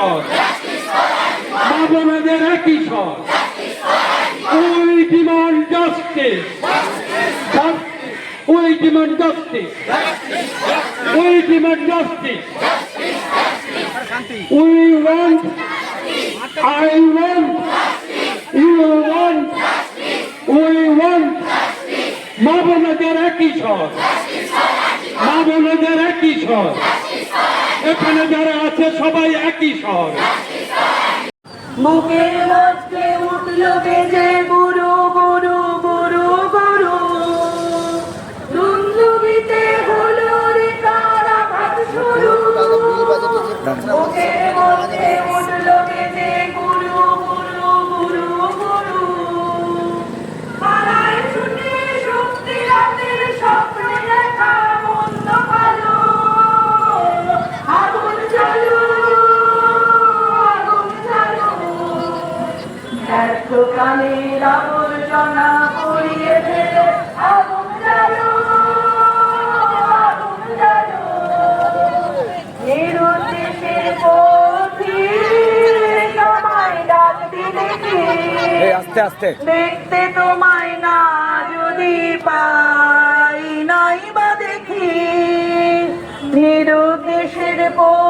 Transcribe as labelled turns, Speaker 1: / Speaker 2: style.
Speaker 1: স্বর মা বোনেদের একই স্বর we demand justice we demand justice we demand justice we want I want you want we want মা একই স্বর মা বোনেদের একই স্বর এখানে যারা আছে সবাই একই স্বর
Speaker 2: মুখে বসতে উঠল বেজে গুরু গুরু গুরু গুরু রুন্দুবিতে হলো রে কারা ভাত শুরু ব্যর্থ কানের আবর্জনা পড়িয়ে ফেলে আগুন চালু আগুন চালু নিরুদ্দেশের পথি তোমায় ডাক দিলে কি?
Speaker 3: আস্তে আস্তে।
Speaker 2: দেখতে তোমায় না যদি পাই নাই বা দেখি। নিরুদ্দেশের পথি